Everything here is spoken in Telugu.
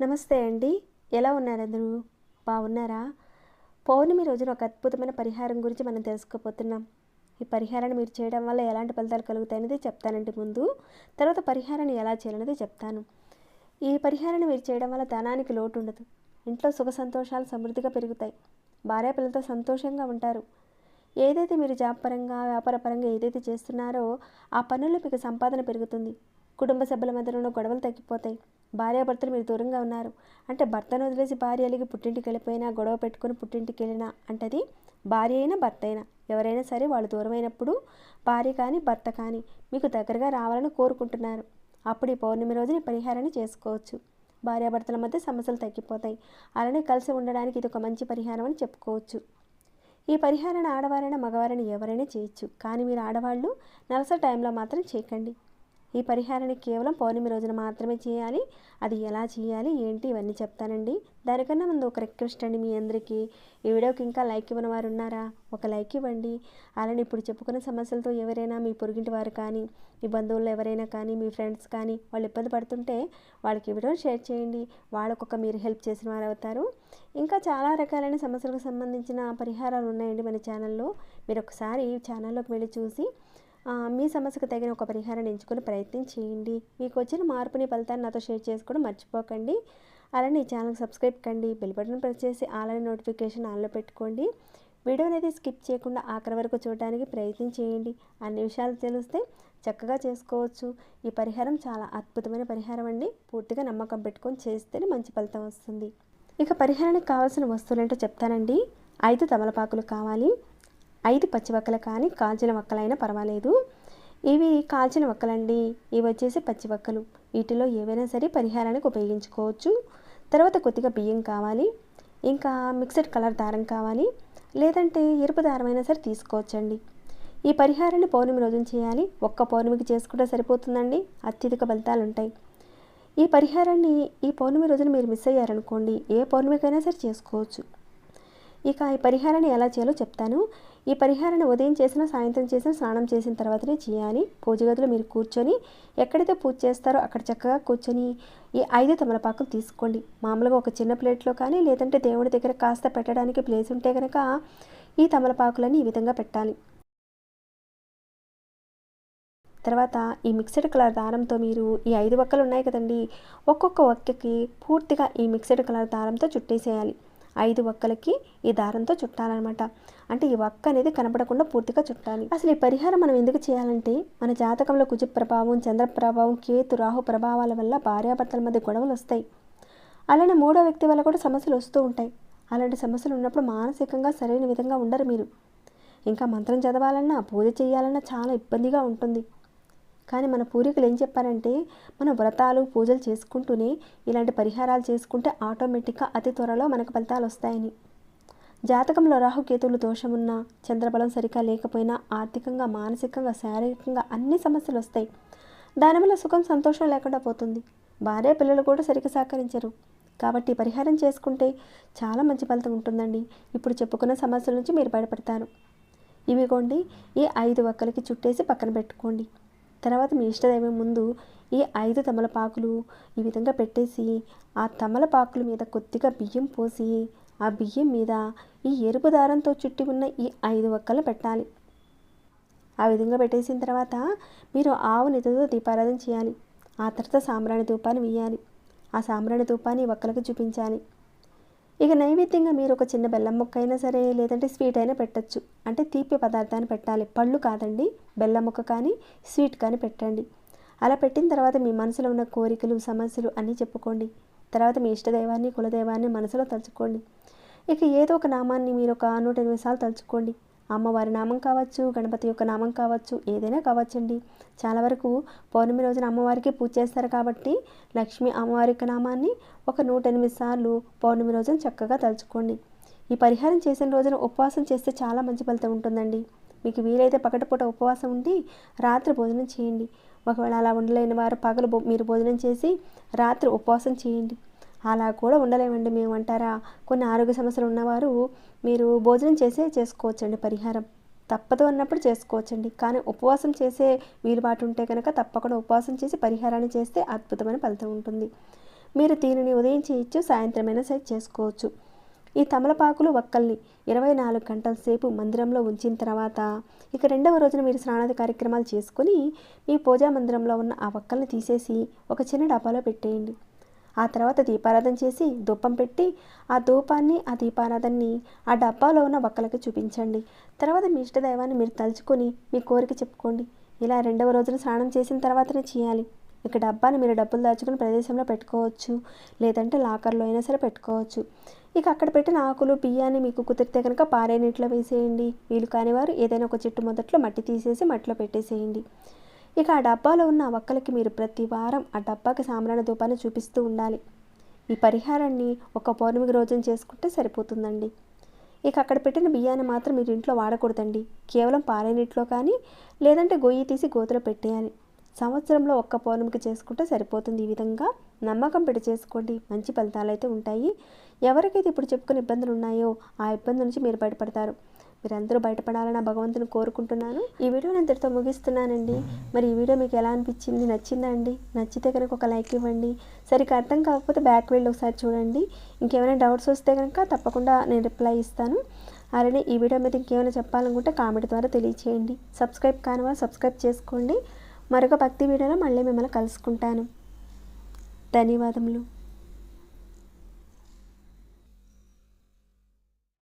నమస్తే అండి. ఎలా ఉన్నారు అందరూ బాగున్నారా? పౌర్ణమి రోజున ఒక అద్భుతమైన పరిహారం గురించి మనం తెలుసుకోబోతున్నాం. ఈ పరిహారాన్ని మీరు చేయడం వల్ల ఎలాంటి ఫలితాలు కలుగుతాయనేది చెప్తానండి ముందు. తర్వాత పరిహారాన్ని ఎలా చేయాలనేది చెప్తాను. ఈ పరిహారాన్ని మీరు చేయడం వల్ల ధనానికి లోటు ఉండదు. ఇంట్లో సుఖ సంతోషాలు సమృద్ధిగా పెరుగుతాయి. భార్య పిల్లలతో సంతోషంగా ఉంటారు. ఏదైతే మీరు జాబ్ పరంగా వ్యాపార పరంగా ఏదైతే చేస్తున్నారో ఆ పనుల్లో మీకు సంపాదన పెరుగుతుంది. కుటుంబ సభ్యుల మధ్యలో ఉన్న గొడవలు తగ్గిపోతాయి. భార్యాభర్తలు మీరు దూరంగా ఉన్నారు. అంటే భర్తను వదిలేసి భార్య అలిగి పుట్టింటికి వెళ్ళిపోయినా గొడవ పెట్టుకుని పుట్టింటికి వెళ్ళినా అంటది భార్య అయినా భర్త అయినా. ఎవరైనా సరే వాళ్ళు దూరమైనప్పుడు భార్య కానీ భర్త కానీ మీకు దగ్గరగా రావాలని కోరుకుంటున్నారు. అప్పుడు ఈ పౌర్ణమి రోజుని పరిహారాన్ని చేసుకోవచ్చు. భార్యాభర్తల మధ్య సమస్యలు తగ్గిపోతాయి. అలానే కలిసి ఉండడానికి ఇది ఒక మంచి పరిహారం అని చెప్పుకోవచ్చు. ఈ పరిహారాన్ని ఆడవారైనా మగవారైనా ఎవరైనా చేయొచ్చు. కానీ మీరు ఆడవాళ్ళు నలస టైంలో మాత్రం చేయకండి. ఈ పరిహారాన్ని కేవలం పౌర్ణమి రోజున మాత్రమే చేయాలి. అది ఎలా చేయాలి? ఏంటి? ఇవన్నీ చెప్తానండి. దానికన్నా ముందు ఒక రిక్వెస్ట్ అండి మీ అందరికీ. ఈ వీడియోకి ఇంకా లైక్ ఇవ్వని వారు ఉన్నారా? ఒక లైక్ ఇవ్వండి. అలానే ఇప్పుడు చెప్పుకున్న సమస్యలతో ఎవరైనా మీ పొరుగింటి వారు కానీ మీ బంధువులు ఎవరైనా కానీ మీ ఫ్రెండ్స్ కానీ వాళ్ళు ఇబ్బంది పడుతుంటే వాళ్ళకి ఈ వీడియోని షేర్ చేయండి. వాళ్ళకొక మీరు హెల్ప్ చేసిన వారు అవుతారు. ఇంకా చాలా రకాలైన సమస్యలకు సంబంధించిన పరిహారాలు ఉన్నాయండి మన ఛానల్లో. మీరు ఒకసారి ఛానల్లోకి వెళ్ళి చూసి మీ సమస్యకు తగిన ఒక పరిహారాన్ని ఎంచుకొని ప్రయత్నం చేయండి. మీకు వచ్చిన మార్పుని ఫలితాన్ని నాతో షేర్ చేసుకోవడం మర్చిపోకండి. అలానే ఈ ఛానల్ సబ్స్క్రైబ్ కండి బెల్ బటన్ ప్రెస్ చేసి ఆన్లైన్ నోటిఫికేషన్ ఆన్లో పెట్టుకోండి. వీడియో అనేది స్కిప్ చేయకుండా ఆఖరి వరకు చూడడానికి ప్రయత్నం చేయండి. అన్ని విషయాలు తెలిస్తే చక్కగా చేసుకోవచ్చు. ఈ పరిహారం చాలా అద్భుతమైన పరిహారం అండి. పూర్తిగా నమ్మకం పెట్టుకొని చేస్తేనే మంచి ఫలితం వస్తుంది. ఇక పరిహారానికి కావాల్సిన వస్తువులు ఏంటో చెప్తానండి. ఐదు తమలపాకులు కావాలి. ఐదు పచ్చి వక్కలు కానీ కాల్చిన వక్కలైనా పర్వాలేదు. ఇవి కాల్చిన వక్కలండి. ఇవి వచ్చేసి పచ్చి వక్కలు. వీటిలో ఏవైనా సరే పరిహారానికి ఉపయోగించుకోవచ్చు. తర్వాత కొద్దిగా బియ్యం కావాలి. ఇంకా మిక్సడ్ కలర్ దారం కావాలి. లేదంటే ఎరుపు దారమైనా సరే తీసుకోవచ్చండి. ఈ పరిహారాన్ని పౌర్ణమి రోజున చేయాలి. ఒక్క పౌర్ణమికి చేసుకుంటే సరిపోతుందండి. అత్యధిక ఫలితాలు ఉంటాయి. ఈ పరిహారాన్ని ఈ పౌర్ణమి రోజున మీరు మిస్ అయ్యారనుకోండి ఏ పౌర్ణమికైనా సరే చేసుకోవచ్చు. ఇక ఈ పరిహారాన్ని ఎలా చేయాలో చెప్తాను. ఈ పరిహారాన్ని ఉదయం చేసినా సాయంత్రం చేసినా స్నానం చేసిన తర్వాతనే చేయాలి పూజ గదిలో మీరు కూర్చొని ఎక్కడైతే పూజ చేస్తారో అక్కడ చక్కగా కూర్చొని ఈ ఐదు తమలపాకులు తీసుకోండి. మామూలుగా ఒక చిన్న ప్లేట్లో కానీ లేదంటే దేవుడి దగ్గర కాస్త పెట్టడానికి ప్లేస్ ఉంటే కనుక ఈ తమలపాకులని ఈ విధంగా పెట్టాలి. తర్వాత ఈ మిక్సడ్ కలర్ దారంతో మీరు ఈ ఐదు వక్కలు ఉన్నాయి కదండి ఒక్కొక్క వక్కకి పూర్తిగా ఈ మిక్సడ్ కలర్ దారంతో చుట్టేసేయాలి. ఐదు వక్కలకి ఈ దారంతో చుట్టాలన్నమాట. అంటే ఈ వక్క అనేది కనపడకుండా పూర్తిగా చుట్టాలి. అసలు ఈ పరిహారం మనం ఎందుకు చేయాలంటే మన జాతకంలో కుజ ప్రభావం చంద్ర ప్రభావం కేతు రాహు ప్రభావాల వల్ల భార్యాభర్తల మధ్య గొడవలు వస్తాయి. అలానే మూడో వ్యక్తి వల్ల కూడా సమస్యలు వస్తూ ఉంటాయి. అలాంటి సమస్యలు ఉన్నప్పుడు మానసికంగా సరైన విధంగా ఉండరు మీరు. ఇంకా మంత్రం చదవాలన్నా పూజ చేయాలన్నా చాలా ఇబ్బందిగా ఉంటుంది. కానీ మన పూర్వీకులు ఏం చెప్పారంటే మన వ్రతాలు పూజలు చేసుకుంటూనే ఇలాంటి పరిహారాలు చేసుకుంటే ఆటోమేటిక్గా అతి త్వరలో మనకు ఫలితాలు వస్తాయని. జాతకంలో రాహుకేతువులు దోషమున్నా చంద్రబలం సరిగా లేకపోయినా ఆర్థికంగా మానసికంగా శారీరకంగా అన్ని సమస్యలు వస్తాయి. దానివల్ల సుఖం సంతోషం లేకుండా పోతుంది. భార్య పిల్లలు కూడా సరిగ్గా సహకరించరు. కాబట్టి పరిహారం చేసుకుంటే చాలా మంచి ఫలితం ఉంటుందండి. ఇప్పుడు చెప్పుకున్న సమస్యల నుంచి మీరు బయటపడతారు. ఇవిగోండి ఈ ఐదు ఒక్కలకి చుట్టేసి పక్కన పెట్టుకోండి. తర్వాత మీ ఇష్టదైవం ముందు ఈ ఐదు తమలపాకులు ఈ విధంగా పెట్టేసి ఆ తమలపాకుల మీద కొద్దిగా బియ్యం పోసి ఆ బియ్యం మీద ఈ ఎరుపు దారంతో చుట్టి ఉన్న ఈ ఐదు ఒక్కలు పెట్టాలి. ఆ విధంగా పెట్టేసిన తర్వాత మీరు ఆవు నిధులతో దీపారాధన చేయాలి. ఆ తర్వాత సాంబ్రాణి ధూపాన్ని వేయాలి. ఆ సాంబ్రాణి ధూపాన్ని ఈ ఒక్కలకి చూపించాలి. ఇక నైవేద్యంగా మీరు ఒక చిన్న బెల్లం ముక్క అయినా సరే లేదంటే స్వీట్ అయినా పెట్టచ్చు. అంటే తీపి పదార్థాన్ని పెట్టాలి. పళ్ళు కాదండి బెల్లం ముక్క కానీ స్వీట్ కానీ పెట్టండి. అలా పెట్టిన తర్వాత మీ మనసులో ఉన్న కోరికలు సమస్యలు అన్నీ చెప్పుకోండి. తర్వాత మీ ఇష్టదైవాన్ని కులదైవాన్ని మనసులో తలుచుకోండి. ఇక ఏదో ఒక నామాన్ని మీరు ఒక నూట ఎనిమిది సార్లు తలుచుకోండి. అమ్మవారి నామం కావచ్చు గణపతి యొక్క నామం కావచ్చు ఏదైనా కావచ్చండి. చాలా వరకు పౌర్ణమి రోజున అమ్మవారికి పూజ చేస్తారు కాబట్టి లక్ష్మి అమ్మవారి యొక్క నామాన్ని ఒక నూట ఎనిమిది సార్లు పౌర్ణమి రోజున చక్కగా తలుచుకోండి. ఈ పరిహారం చేసిన రోజున ఉపవాసం చేస్తే చాలా మంచి ఫలితం ఉంటుందండి. మీకు వీలైతే పగటిపూట ఉపవాసం ఉండి రాత్రి భోజనం చేయండి. ఒకవేళ అలా ఉండలేని వారు పగలు మీరు భోజనం చేసి రాత్రి ఉపవాసం చేయండి. అలా కూడా ఉండలేమండి మేము అంటారా? కొన్ని ఆరోగ్య సమస్యలు ఉన్నవారు మీరు భోజనం చేసే చేసుకోవచ్చండి పరిహారం తప్పదు అన్నప్పుడు చేసుకోవచ్చండి. కానీ ఉపవాసం చేసే వీలుబాటు ఉంటే కనుక తప్పకుండా ఉపవాసం చేసి పరిహారాన్ని చేస్తే అద్భుతమైన ఫలితం ఉంటుంది. మీరు దీనిని ఉదయం చేయొచ్చు సాయంత్రమైనా సరే చేసుకోవచ్చు. ఈ తమలపాకులు వక్కల్ని ఇరవై నాలుగు గంటల సేపు మందిరంలో ఉంచిన తర్వాత ఇక రెండవ రోజున మీరు స్నానాది కార్యక్రమాలు చేసుకొని మీ పూజా మందిరంలో ఉన్న ఆ వక్కల్ని తీసేసి ఒక చిన్న డబ్బాలో పెట్టేయండి. ఆ తర్వాత దీపారాధన చేసి ధూపం పెట్టి ఆ ధూపాన్ని ఆ దీపారాధనని ఆ డబ్బాలో ఉన్న ఒక్కలకి చూపించండి. తర్వాత మీ ఇష్టదైవాన్ని మీరు తలుచుకొని మీ కోరిక చెప్పుకోండి. ఇలా రెండవ రోజున స్నానం చేసిన తర్వాతనే చేయాలి. ఇక డబ్బాని మీరు డబ్బులు దాచుకుని ప్రదేశంలో పెట్టుకోవచ్చు. లేదంటే లాకర్లో అయినా సరే పెట్టుకోవచ్చు. ఇక అక్కడ పెట్టిన ఆకులు బియ్యాన్ని మీకు కుదిరితే కనుక పారే నీటిలో వేసేయండి. వీలు కానివారు ఏదైనా ఒక చెట్టు మొదట్లో మట్టి తీసేసి మట్టిలో పెట్టేసేయండి. ఇక ఆ డబ్బాలో ఉన్న ఒక్కలకి మీరు ప్రతి వారం ఆ డబ్బాకి సాంబ్రాణ ధూపాన్ని చూపిస్తూ ఉండాలి. ఈ పరిహారాన్ని ఒక పౌర్ణమికి రోజున చేసుకుంటే సరిపోతుందండి. ఇక అక్కడ పెట్టిన బియ్యాన్ని మాత్రం మీరు ఇంట్లో వాడకూడదండి. కేవలం పారేనీటిలో కానీ లేదంటే గొయ్యి తీసి గోతులో పెట్టేయాలి. సంవత్సరంలో ఒక్క పౌర్ణమికి చేసుకుంటే సరిపోతుంది ఈ విధంగా నమ్మకం పెట్టి చేసుకోండి. మంచి ఫలితాలు అయితే ఉంటాయి. ఎవరికైతే ఇప్పుడు చెప్పుకునే ఇబ్బందులు ఉన్నాయో ఆ ఇబ్బంది నుంచి మీరు బయటపడతారు. మీరందరూ బయటపడాలని భగవంతుని కోరుకుంటున్నాను. ఈ వీడియో నేను ఇంతటితో ముగిస్తున్నానండి. మరి ఈ వీడియో మీకు ఎలా అనిపించింది? నచ్చిందా అండి? నచ్చితే కనుక ఒక లైక్ ఇవ్వండి. సరిగ్గా అర్థం కాకపోతే బ్యాక్ వెళ్ళి ఒకసారి చూడండి. ఇంకేమైనా డౌట్స్ వస్తే కనుక తప్పకుండా నేను రిప్లై ఇస్తాను. అలానే ఈ వీడియో మీద ఇంకేమైనా చెప్పాలనుకుంటే కామెంట్ ద్వారా తెలియచేయండి. సబ్స్క్రైబ్ కాని సబ్స్క్రైబ్ చేసుకోండి. మరొక భక్తి వీడియోలో మళ్ళీ మిమ్మల్ని కలుసుకుంటాను. ధన్యవాదములు.